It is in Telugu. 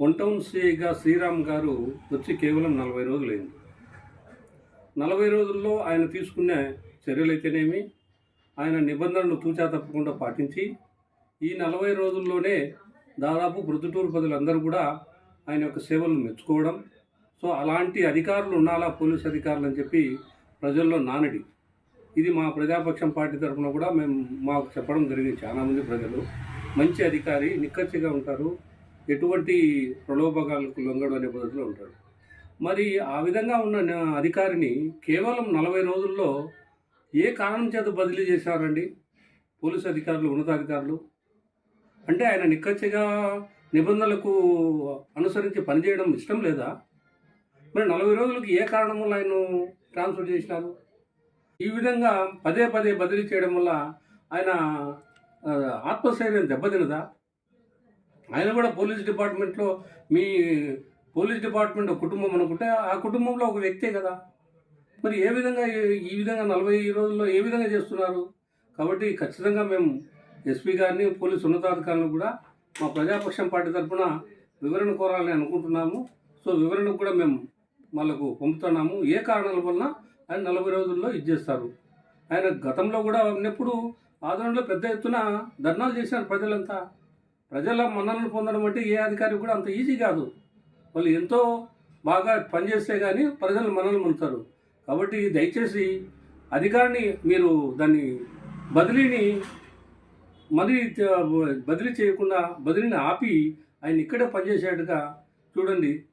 వన్ టౌన్ సిఐగా శ్రీరామ్ గారు వచ్చి కేవలం నలభై రోజులైంది. నలభై రోజుల్లో ఆయన తీసుకునే చర్యలైతేనేమి? ఆయన నిబంధనలు తూచా తప్పకుండా పాటించి ఈ నలభై రోజుల్లోనే దాదాపు ప్రొద్దుటూరు ప్రజలందరూ కూడా ఆయన యొక్క సేవలను మెచ్చుకోవడం సో అలాంటి అధికారులు ఉండాలా పోలీస్ అధికారులు అని చెప్పి ప్రజల్లో నానడి. ఇది మా ప్రజాపక్షం పార్టీ తరఫున కూడా మేము మాకు చెప్పడం జరిగింది చాలామంది ప్రజలు. మంచి అధికారి నిక్కచ్చిగా ఉంటారు. ఎటువంటి ప్రలోభకాలకు లొంగడు అనే పద్ధతిలో ఉంటాడు. మరి ఆ విధంగా ఉన్న నా- అధికారిని కేవలం నలభై రోజుల్లో ఏ కారణం చేత బదిలీ చేశారండి? పోలీసు అధికారులు ఉన్నతాధికారులు? అంటే ఆయన నిక్కచ్చిగా నిబంధనలకు అనుసరించి పనిచేయడం ఇష్టం లేదా? మరి నలభై రోజులకి ఏ కారణం వల్ల ఆయన ట్రాన్స్ఫర్ చేసినారు? ఈ విధంగా పదే పదే బదిలీ చేయడం వల్ల ఆయన ఆత్మస్థైర్యం దెబ్బతినదా? ఆయన కూడా పోలీస్ డిపార్ట్మెంట్లో మీ పోలీస్ డిపార్ట్మెంట్ కుటుంబం అనుకుంటే ఆ కుటుంబంలో ఒక వ్యక్తే కదా. మరి ఏ విధంగా ఈ- విధంగా నలభై రోజుల్లో ఏ విధంగా చేస్తున్నారు? కాబట్టి ఖచ్చితంగా మేము ఎస్పీ గారిని పోలీస్ ఉన్నతాధికారులను కూడా మా ప్రజాపక్షం పార్టీ తరఫున వివరణ కోరాలని అనుకుంటున్నాము. సో వివరణకు కూడా మేము వాళ్ళకు పంపుతున్నాము. ఏ కారణాల వలన ఆయన నలభై రోజుల్లో ఇచ్చేస్తారు ఆయన గతంలో కూడా ఉన్నప్పుడు ఆదరణలో పెద్ద ఎత్తున ధర్నాలు చేశారు ప్రజలంతా. ప్రజల మన్ననలు పొందడం అంటే ఏ అధికారి కూడా అంత ఈజీ కాదు. వాళ్ళు ఎంతో బాగా పనిచేస్తే కానీ ప్రజలు మన్ననలు పొందుతారు. కాబట్టి దయచేసి అధికారిని మీరు దాన్ని బదిలీని మళ్ళీ బదిలీ చేయకుండా బదిలీని ఆపి ఆయన ఇక్కడే పనిచేసేట్టుగా చూడండి.